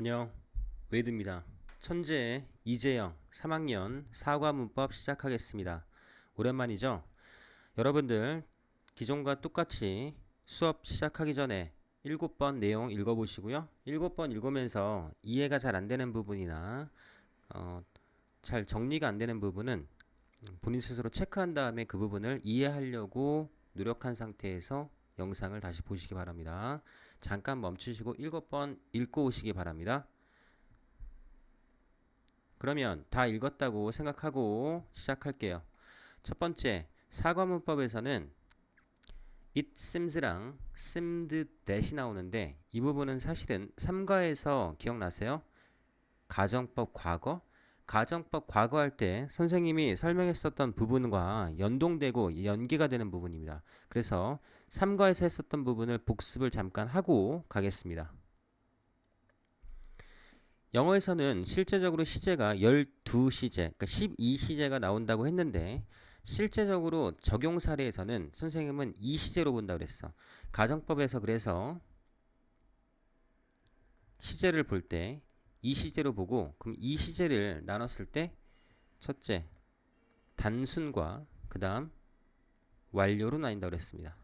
안녕 웨이드입니다. 천재 이재영 3학년 사과 문법 시작하겠습니다. 오랜만이죠? 여러분들 기존과 똑같이 수업 시작하기 전에 7번 내용 읽어보시고요. 7번 읽으면서 이해가 잘 안 되는 부분이나 어, 잘 정리가 안 되는 부분은 본인 스스로 체크한 다음에 그 부분을 이해하려고 노력한 상태에서 영상을 다시 보시기 바랍니다. 잠깐 멈추시고 7번 읽고 오시기 바랍니다. 그러면 다 읽었다고 생각하고 시작할게요. 첫 번째, 사과문법에서는 it seems랑 seemed that이 나오는데 이 부분은 사실은 3과에서 기억나세요? 가정법 과거? 가정법 과거 할 때 선생님이 설명했었던 부분과 연동되고 연계가 되는 부분입니다. 그래서 3과에서 했었던 부분을 복습을 잠깐 하고 가겠습니다. 영어에서는 실제적으로 시제가 12시제, 그러니까 12시제가 나온다고 했는데 실제적으로 적용 사례에서는 선생님은 2시제로 본다고 그랬어. 가정법에서 그래서 시제를 볼 때 2시제로 보고 그럼 2시제를 나눴을 때 첫째 단순과 그 다음 완료로 나뉜다고 그랬습니다.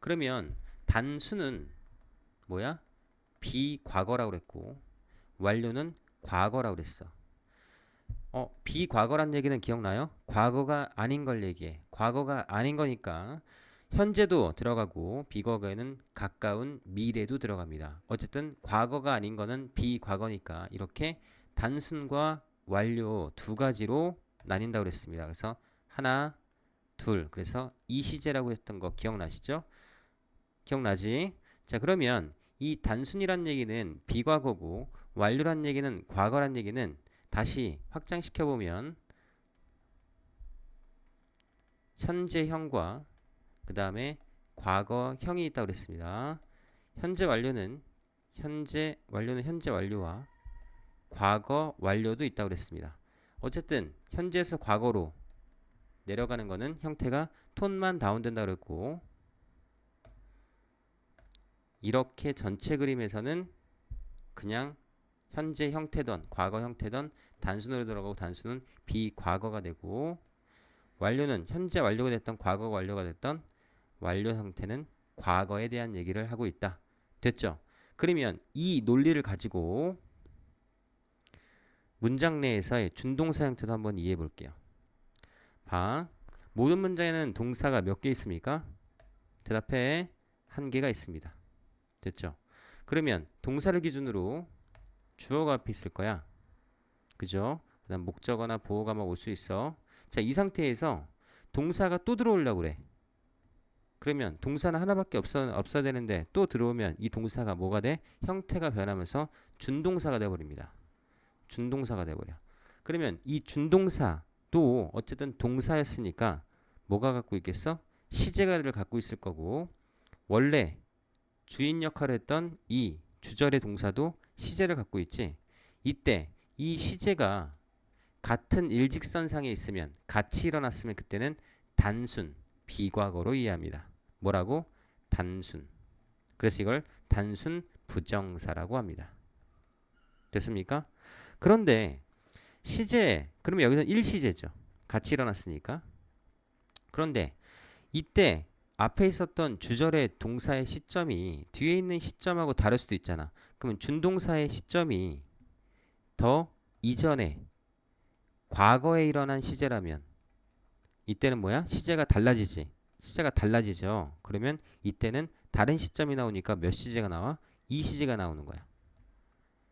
그러면 단수는 뭐야? 비과거라고 그랬고 완료는 과거라고 그랬어. 어, 비과거란 얘기는 기억나요? 과거가 아닌 걸 얘기해. 과거가 아닌 거니까 현재도 들어가고 비과거에는 가까운 미래도 들어갑니다. 어쨌든 과거가 아닌 거는 비과거니까 이렇게 단순과 완료 두 가지로 나뉜다고 그랬습니다. 그래서 하나, 둘. 그래서 이 시제라고 했던 거 기억나시죠? 기억나지? 자, 그러면 이 단순이란 얘기는 비과거고 완료란 얘기는 과거란 얘기는 다시 확장시켜 보면 현재형과 그 다음에 과거형이 있다고 그랬습니다. 현재 완료는 현재 완료는 현재 완료와 과거 완료도 있다고 그랬습니다. 어쨌든 현재에서 과거로 내려가는 거는 형태가 톤만 다운된다 그랬고 이렇게 전체 그림에서는 그냥 현재 형태던 과거 형태던 단순으로 들어가고 단순은 비과거가 되고 완료는 현재 완료가 됐던 과거 완료가 됐던 완료 형태는 과거에 대한 얘기를 하고 있다. 됐죠? 그러면 이 논리를 가지고 문장 내에서의 준동사 형태도 한번 이해해 볼게요. 봐. 모든 문장에는 동사가 몇 개 있습니까? 대답해. 한 개가 있습니다. 됐죠? 그러면 동사를 기준으로 주어가 앞에 있을 거야. 그죠? 그 다음 목적어나 보어가 막 올 수 있어. 자, 이 상태에서 동사가 또 들어오려고 그래. 그러면 동사는 하나밖에 없어, 없어야 되는데 또 들어오면 이 동사가 뭐가 돼? 형태가 변하면서 준동사가 돼버립니다. 준동사가 돼버려. 그러면 이 준동사도 어쨌든 동사였으니까 뭐가 갖고 있겠어? 시제가를 갖고 있을 거고 원래 주인 역할을 했던 이 주절의 동사도 시제를 갖고 있지. 이때 이 시제가 같은 일직선상에 있으면 같이 일어났으면 그때는 단순 비과거로 이해합니다. 뭐라고? 단순. 그래서 이걸 단순 부정사라고 합니다. 됐습니까? 그런데 시제 그러면 여기서 일시제죠. 같이 일어났으니까. 그런데 이때 앞에 있었던 주절의 동사의 시점이 뒤에 있는 시점하고 다를 수도 있잖아. 그러면 준동사의 시점이 더 이전에 과거에 일어난 시제라면 이때는 뭐야? 시제가 달라지지. 시제가 달라지죠. 그러면 이때는 다른 시점이 나오니까 몇 시제가 나와? 이 시제가 나오는 거야.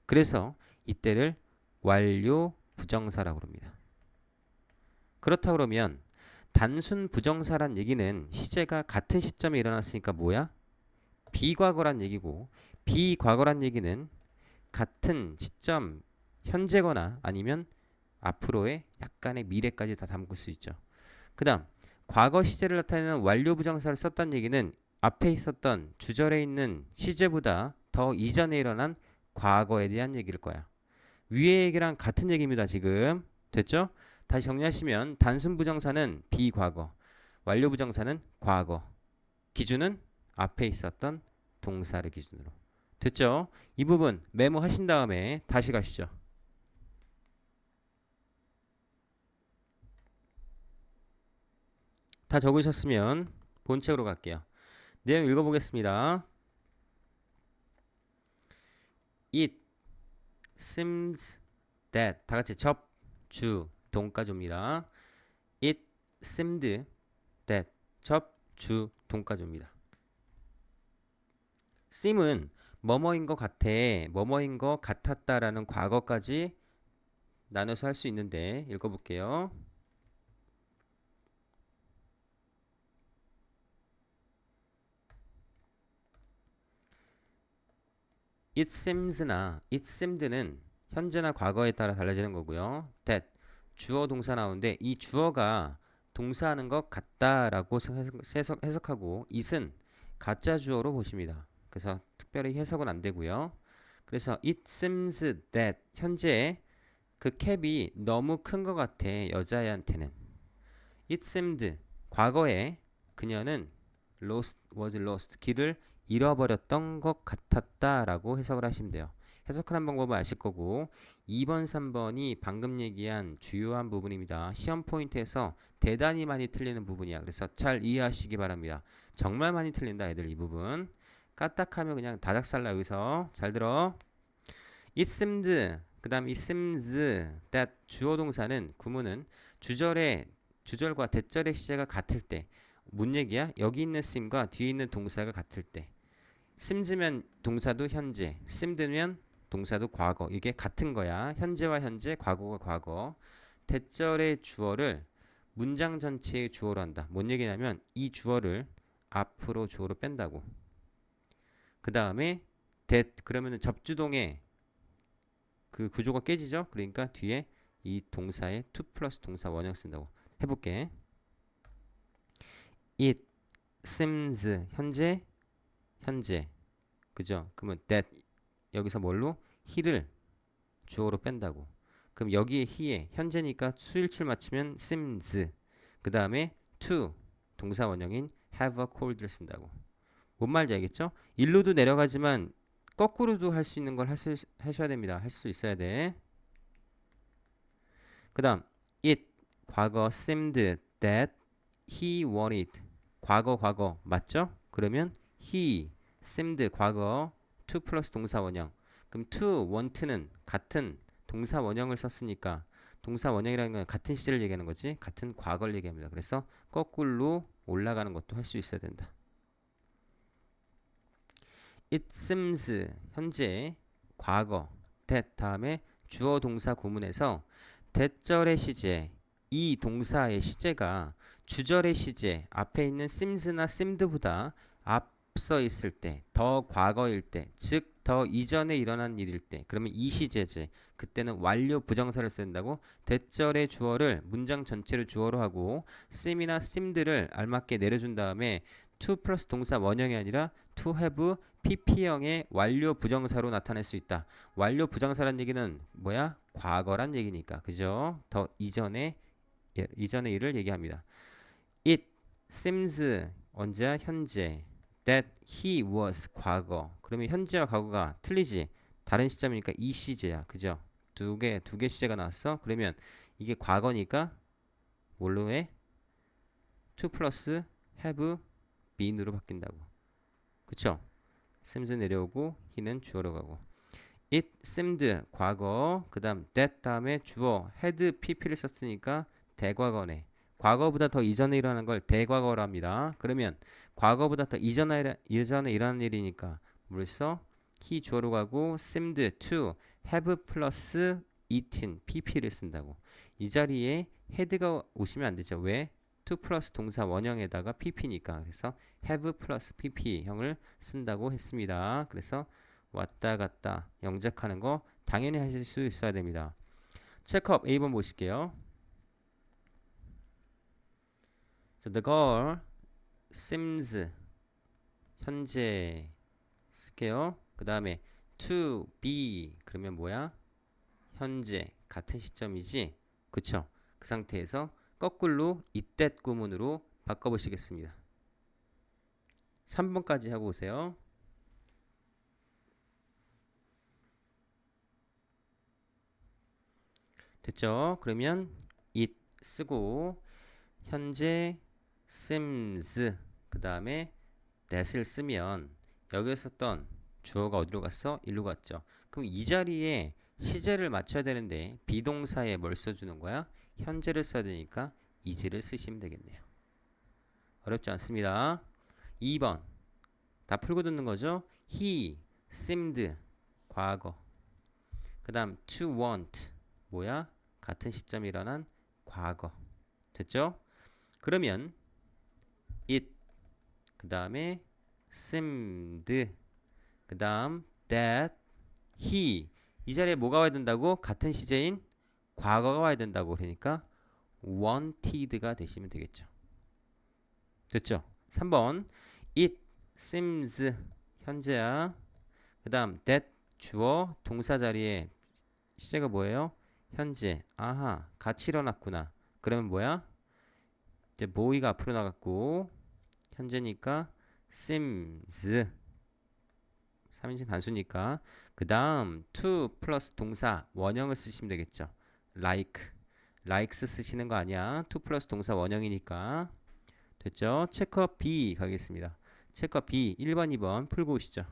그래서 이때를 완료 부정사라고 합니다. 그렇다 그러면 단순 부정사란 얘기는 시제가 같은 시점에 일어났으니까 뭐야? 비과거란 얘기고 비과거란 얘기는 같은 시점 현재거나 아니면 앞으로의 약간의 미래까지 다 담을 수 있죠. 그 다음 과거 시제를 나타내는 완료 부정사를 썼다는 얘기는 앞에 있었던 주절에 있는 시제보다 더 이전에 일어난 과거에 대한 얘기일 거야. 위의 얘기랑 같은 얘기입니다. 지금 됐죠? 다시 정리하시면 단순 부정사는 비과거, 완료 부정사는 과거. 기준은 앞에 있었던 동사를 기준으로. 됐죠? 이 부분 메모하신 다음에 다시 가시죠. 다 적으셨으면 본책으로 갈게요. 내용 읽어보겠습니다. It seems that 다 같이 접, 주, 동까지 옵니다. It seemed that 접, 주, 동까지 옵니다. seem은 뭐뭐인 것 같아, 뭐뭐인 것 같았다라는 과거까지 나눠서 할 수 있는데 읽어볼게요. It seems나 it seemed는 현재나 과거에 따라 달라지는 거고요. that 주어 동사 나오는데 이 주어가 동사하는 것 같다라고 해석, 해석하고 it은 가짜 주어로 보십니다. 그래서 특별히 해석은 안 되고요. 그래서 it seems that 현재 그 캡이 너무 큰 것 같아 여자애한테는 it seemed 과거에 그녀는 lost was lost 길을 잃어버렸던 것 같았다라고 해석을 하시면 돼요. 해석하는 방법을 아실 거고 2번, 3번이 방금 얘기한 주요한 부분입니다. 시험 포인트에서 대단히 많이 틀리는 부분이야. 그래서 잘 이해하시기 바랍니다. 정말 많이 틀린다 애들 이 부분. 까딱하면 그냥 다작살라 여기서 잘 들어. It seemed 그 다음 it seems that 주어 동사는 구문은 주절의 주절과 대절의 시제가 같을 때 뭔 얘기야? 여기 있는 seem과 뒤에 있는 동사가 같을 때 심즈면 동사도 현재, 심드면 동사도 과거. 이게 같은 거야. 현재와 현재, 과거가 과거. 대절의 주어를 문장 전체의 주어로 한다. 뭔 얘기냐면 이 주어를 앞으로 주어로 뺀다고. 그 다음에 that 그러면은 접주동의 그 구조가 깨지죠. 그러니까 뒤에 이 동사의 to 플러스 동사 원형 쓴다고. 해볼게. It seems 현재 현재 그죠? 그러면 that 여기서 뭘로 he를 주어로 뺀다고. 그럼 여기에 he에 현재니까 수일치를 맞추면 seems 그 다음에 to 동사 원형인 have a cold를 쓴다고. 뭔 말인지 알겠죠? 일로도 내려가지만 거꾸로도 할 수 있는 걸 하셔야 됩니다. 할 수 있어야 돼. 그 다음 it 과거 seemed that he wanted 과거 과거 맞죠? 그러면 he seemed 과거 to 플러스 동사 원형. 그럼 to want는 같은 동사 원형을 썼으니까 동사 원형이라는 건 같은 시제를 얘기하는 거지. 같은 과거를 얘기합니다. 그래서 거꾸로 올라가는 것도 할 수 있어야 된다. It seems 현재 과거 that 다음에 주어 동사 구문에서 대절의 시제 이 동사의 시제가 주절의 시제 앞에 있는 seems나 seemed보다 앞 서 있을 때, 더 과거일 때, 즉 더 이전에 일어난 일일 때, 그러면 이 시제제 그때는 완료 부정사를 쓴다고 대절의 주어를 문장 전체를 주어로 하고 seem이나 seemed를 알맞게 내려준 다음에 to 플러스 동사 원형이 아니라 to have pp형의 완료 부정사로 나타낼 수 있다. 완료 부정사란 얘기는 뭐야? 과거란 얘기니까. 그죠? 더 이전에 예, 이전의 일을 얘기합니다. It seems 언제야? 현재. That he was 과거. 그러면 현재와 과거가 틀리지. 다른 시점이니까 이 시제야. 그죠? 두 개, 두 개 시제가 나왔어. 그러면 이게 과거니까 뭘로 해? to 플러스 have been으로 바뀐다고. 그쵸? seems 내려오고 he는 주어로 가고. it seemed 과거. 그 다음 that 다음에 주어 had pp를 썼으니까 대과거네. 과거보다 더 이전에 일어난 걸 대과거로 합니다. 그러면 과거보다 더 이전에, 이전에 일어난 일이니까 뭘 써? he 주어로 가고 seemed to have 플러스 eaten pp를 쓴다고. 이 자리에 had가 오시면 안 되죠. 왜? to 플러스 동사 원형에다가 pp니까. 그래서 have 플러스 pp 형을 쓴다고 했습니다. 그래서 왔다 갔다 영작하는 거 당연히 하실 수 있어야 됩니다. 체크업 A번 보실게요. So the girl seems 현재 쓸게요. 그 다음에 to be 그러면 뭐야? 현재 같은 시점이지. 그쵸? 그 상태에서 거꾸로 이때 구문으로 바꿔보시겠습니다. 3번까지 하고 오세요. 됐죠? 그러면 it 쓰고 현재 seems 그 다음에 that을 쓰면 여기서 썼던 주어가 어디로 갔어? 일로 갔죠. 그럼 이 자리에 시제를 맞춰야 되는데 비동사에 뭘 써주는 거야? 현재를 써야 되니까 is를 쓰시면 되겠네요. 어렵지 않습니다. 2번 다 풀고 듣는 거죠. He seemed 과거 그 다음 to want 뭐야? 같은 시점에 일어난 과거 됐죠? 그러면 it 그 다음에 seemed 그 다음 that he 이 자리에 뭐가 와야 된다고? 같은 시제인 과거가 와야 된다고 그러니까 wanted가 되시면 되겠죠. 됐죠? 3번 it seems 현재야. 그 다음 that 주어 동사 자리에 시제가 뭐예요? 현재. 아하 같이 일어났구나. 그러면 뭐야? 이제 모이가 앞으로 나갔고 현재니까 seems 3인칭 단수니까 그 다음 to 플러스 동사 원형을 쓰시면 되겠죠. like likes 쓰시는 거 아니야. to 플러스 동사 원형이니까 됐죠? 체커 B 가겠습니다. 체커 B 1번 2번 풀고 오시죠.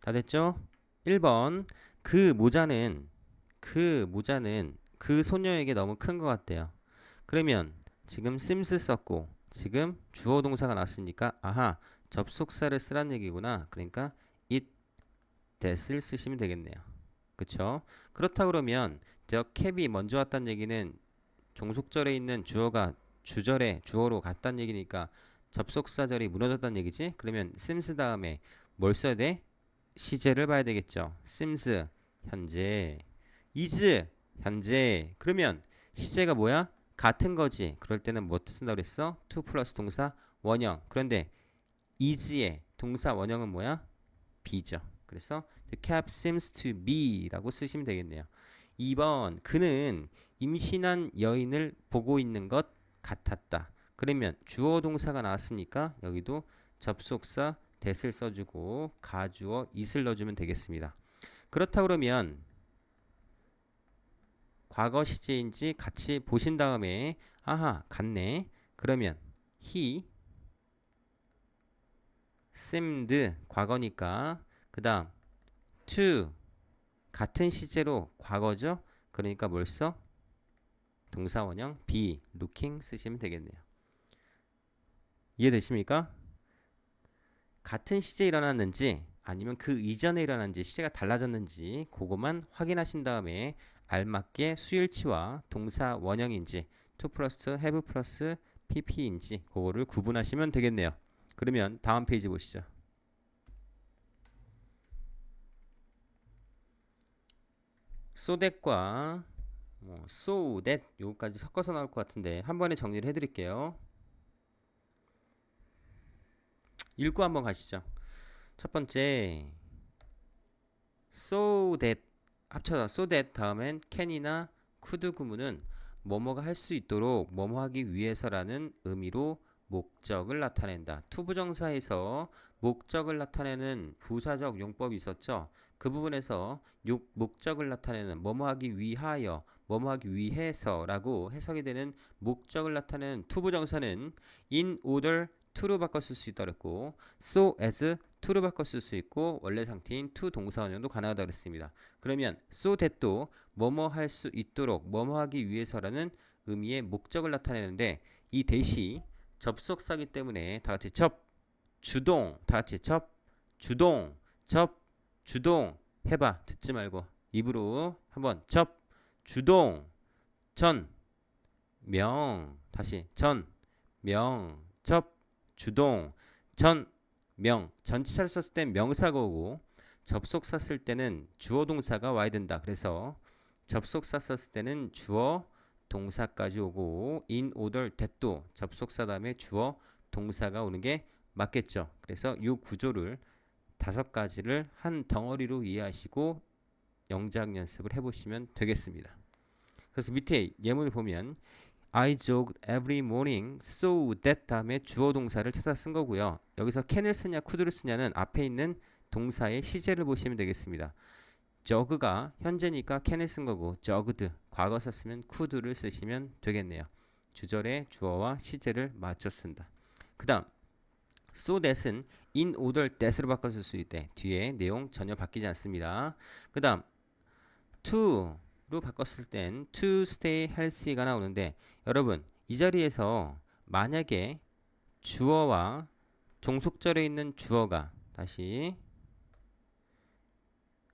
다 됐죠? 1번 그 모자는 그 모자는 그 소녀에게 너무 큰 것 같대요. 그러면 지금 sims 썼고 지금 주어 동사가 났으니까 아하 접속사를 쓰란 얘기구나. 그러니까 it that을 쓰시면 되겠네요. 그쵸? 그렇다 그러면 the cap이 먼저 왔다는 얘기는 종속절에 있는 주어가 주절에 주어로 갔다는 얘기니까 접속사절이 무너졌다는 얘기지? 그러면 sims 다음에 뭘 써야 돼? 시제를 봐야 되겠죠. sims 현재 is 현재 그러면 시제가 뭐야? 같은 거지. 그럴 때는 뭐 쓴다고 그랬어? to 플러스 동사 원형. 그런데 is의 동사 원형은 뭐야? be죠. 그래서 the cap seems to be라고 쓰시면 되겠네요. 2번 그는 임신한 여인을 보고 있는 것 같았다. 그러면 주어 동사가 나왔으니까 여기도 접속사 that을 써주고 가주어 it을 넣어주면 되겠습니다. 그렇다 그러면 과거 시제인지 같이 보신 다음에 아하 같네. 그러면 he seemed 과거니까 그 다음 to 같은 시제로 과거죠. 그러니까 뭘 써? 동사 원형 be looking 쓰시면 되겠네요. 이해되십니까? 같은 시제에 일어났는지 아니면 그 이전에 일어난지 시제가 달라졌는지 그것만 확인하신 다음에 알맞게 수일치와 동사 원형인지 to 플러스 have 플러스 pp인지 그거를 구분하시면 되겠네요. 그러면 다음 페이지 보시죠. that과 뭐 so that 요거까지 섞어서 나올 것 같은데 한 번에 정리를 해드릴게요. 읽고 한번 가시죠. 첫 번째 so that 합쳐서 so that 다음엔 can이나 could 구문은 뭐뭐가 할 수 있도록 뭐뭐 하기 위해서라는 의미로 목적을 나타낸다. 투부정사에서 목적을 나타내는 부사적 용법이 있었죠. 그 부분에서 요, 목적을 나타내는 뭐뭐 하기 위하여, 뭐뭐 하기 위해서라고 해석이 되는 목적을 나타내는 투부정사는 in order to로 바꿔 쓸 수 있다 그랬고 so as to로 바꿔 쓸 수 있고 원래 상태인 to 동사 원형도 가능하다 그랬습니다. 그러면 so that도 뭐뭐 할 수 있도록 뭐뭐 하기 위해서라는 의미의 목적을 나타내는데 이 대시 접속사기 때문에 다 같이 접 주동 다 같이 접 주동 접 주동 해봐 듣지 말고 입으로 한번 접 주동 전 명 다시 전 명 접 주동 전 명 전치사를 썼을 땐 명사가 오고 접속사 쓸 때는 주어 동사가 와야 된다. 그래서 접속사 썼을 때는 주어 동사까지 오고 in order that도 접속사 다음에 주어 동사가 오는 게 맞겠죠. 그래서 이 구조를 다섯 가지를 한 덩어리로 이해하시고 영작 연습을 해보시면 되겠습니다. 그래서 밑에 예문을 보면 I jog every morning so that 다음에 주어 동사를 찾아 쓴 거고요. 여기서 can을 쓰냐 could를 쓰냐는 앞에 있는 동사의 시제를 보시면 되겠습니다. 저그가 현재니까 can을 쓴 거고 저그드 과거 썼으면 could를 쓰시면 되겠네요. 주절의 주어와 시제를 맞춰 쓴다. 그 다음 so that은 in order that으로 바꿔 쓸수 있대. 뒤에 내용 전혀 바뀌지 않습니다. 그 다음 to 로 바꿨을 땐 to stay healthy가 나오는데 여러분 이 자리에서 만약에 주어와 종속절에 있는 주어가 다시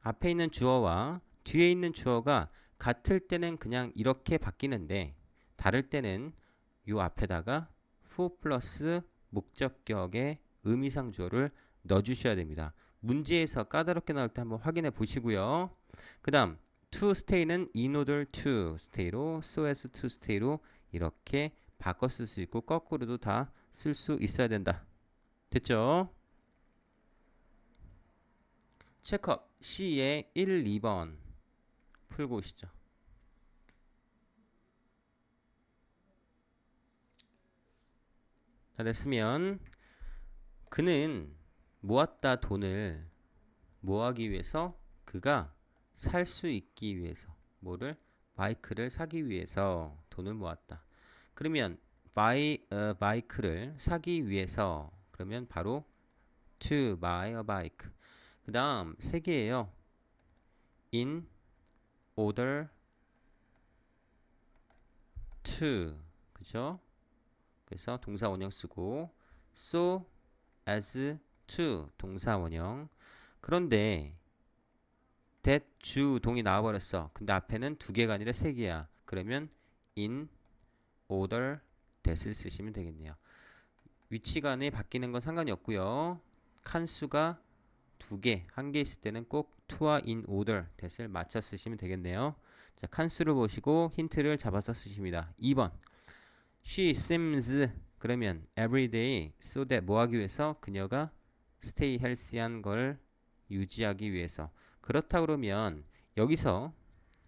앞에 있는 주어와 뒤에 있는 주어가 같을 때는 그냥 이렇게 바뀌는데 다를 때는 요 앞에다가 for 플러스 목적격의 의미상 주어를 넣어주셔야 됩니다. 문제에서 까다롭게 나올 때 한번 확인해 보시고요. 그 다음 to stay는 order to stay로 so as to stay로 이렇게 바꿔 쓸 수 있고 거꾸로도 다 쓸 수 있어야 된다. 됐죠? 체크업 C의 1, 2번 풀고 오시죠. 자 됐으면 그는 모았다 돈을 모하기 위해서 그가 살 수 있기 위해서 뭐를 바이크를 사기 위해서 돈을 모았다. 그러면 바이 어, 바이크를 사기 위해서 그러면 바로 to buy a bike. 그다음 세 개예요. in order to 그죠? 그래서 동사 원형 쓰고 so as to 동사 원형. 그런데 that 주 동이 나와 버렸어. 근데 앞에는 두 개가 아니라 세 개야. 그러면 in order that을 쓰시면 되겠네요. 위치간에 바뀌는 건 상관이 없고요. 칸수가 두 개, 한 개 있을 때는 꼭 to와 in order that을 맞춰 쓰시면 되겠네요. 자, 칸수를 보시고 힌트를 잡아서 쓰십니다. 2번. She seems 그러면 every day so that 뭐 하기 위해서 그녀가 stay healthy한 걸 유지하기 위해서 그렇다 그러면 여기서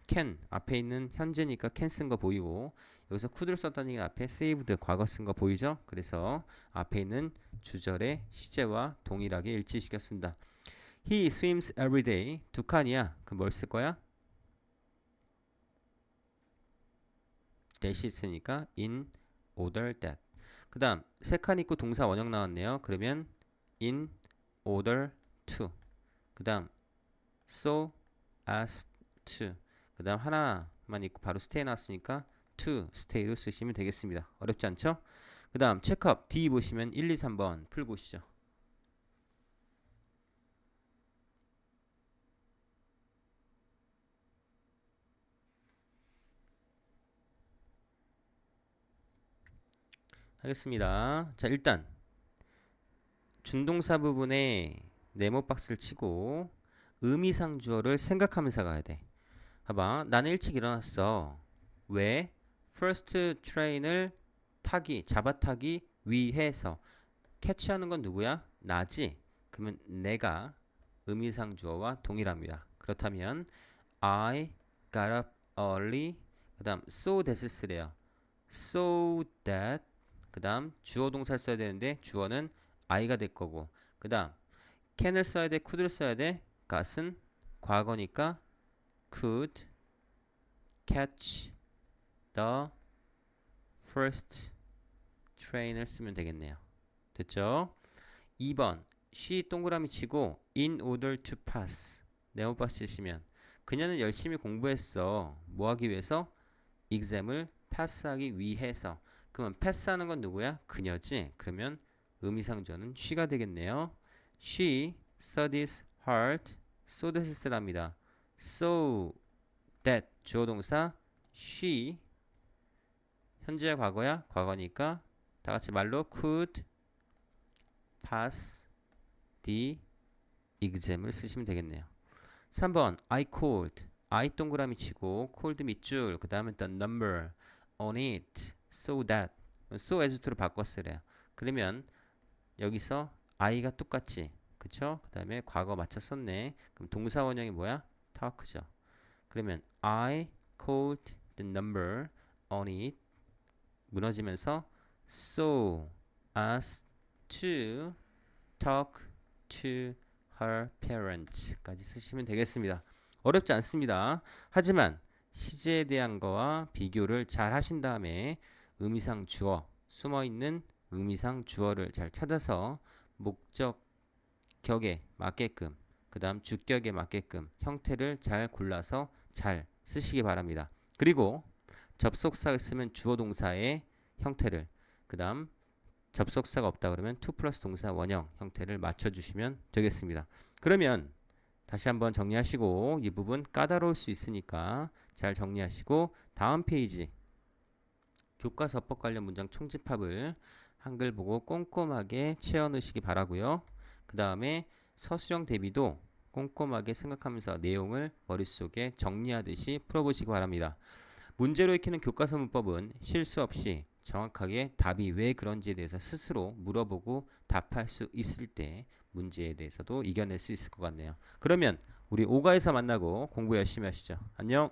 can 앞에 있는 현재니까 can 쓴 거 보이고 여기서 could를 썼다는 게 앞에 saved 과거 쓴 거 보이죠? 그래서 앞에 있는 주절의 시제와 동일하게 일치시켰습니다. He swims every day 두 칸이야. 그럼 뭘쓸 거야? 대시 있으니까 in order that. 그 다음 세 칸 있고 동사 원형 나왔네요. 그러면 in order to. 그 다음 so as to. 그 다음 하나만 있고 바로 stay 나왔으니까 to stay로 쓰시면 되겠습니다. 어렵지 않죠? 그 다음 체크업 D 보시면 1, 2, 3번 풀 보시죠. 하겠습니다. 자 일단 준동사 부분에 네모 박스를 치고 의미상 주어를 생각하면서 가야 돼. 봐봐 나는 일찍 일어났어. 왜? first train을 타기, 잡아타기 위해서 캐치하는 건 누구야? 나지. 그러면 내가 의미상 주어와 동일합니다. 그렇다면 I got up early 그다음 so that을 쓰래요. so that 그다음 주어 동사를 써야 되는데 주어는 I가 될 거고 그다음 can을 써야 돼, could를 써야 돼. Got은 과거니까 could catch the first train을 쓰면 되겠네요. 됐죠? 2번 she 동그라미 치고 in order to pass 네모박스 치시면 그녀는 열심히 공부했어. 뭐 하기 위해서? exam을 패스하기 위해서. 그러면 패스하는 건 누구야? 그녀지. 그러면 의미상조는 she가 되겠네요. she studies hard so that을 쓰랍니다. so that 주어 동사 she 현재야 과거야? 과거니까 다 같이 말로 could pass the exam을 쓰시면 되겠네요. 3번 I called I 동그라미 치고 called 밑줄 그 다음에 the number on it so that so as to로 바꿨으래요. 그러면 여기서 I가 똑같지 그쵸? 그 다음에 과거 맞춰 썼네. 그럼 동사 원형이 뭐야? talk죠. 그러면 I called the number on it 무너지면서 so as to talk to her parents까지 쓰시면 되겠습니다. 어렵지 않습니다. 하지만 시제에 대한 거와 비교를 잘 하신 다음에 의미상 주어, 숨어 있는 의미상 주어를 잘 찾아서 목적 격에 맞게끔 그 다음 주격에 맞게끔 형태를 잘 골라서 잘 쓰시기 바랍니다. 그리고 접속사가 있으면 주어 동사의 형태를 그 다음 접속사가 없다 그러면 to 플러스 동사 원형 형태를 맞춰 주시면 되겠습니다. 그러면 다시 한번 정리하시고 이 부분 까다로울 수 있으니까 잘 정리하시고 다음 페이지 교과서법 관련 문장 총집합을 한글 보고 꼼꼼하게 채워 넣으시기 바라고요. 그 다음에 서술형 대비도 꼼꼼하게 생각하면서 내용을 머릿속에 정리하듯이 풀어보시기 바랍니다. 문제로 익히는 교과서 문법은 실수 없이 정확하게 답이 왜 그런지에 대해서 스스로 물어보고 답할 수 있을 때 문제에 대해서도 이겨낼 수 있을 것 같네요. 그러면 우리 오가에서 만나고 공부 열심히 하시죠. 안녕.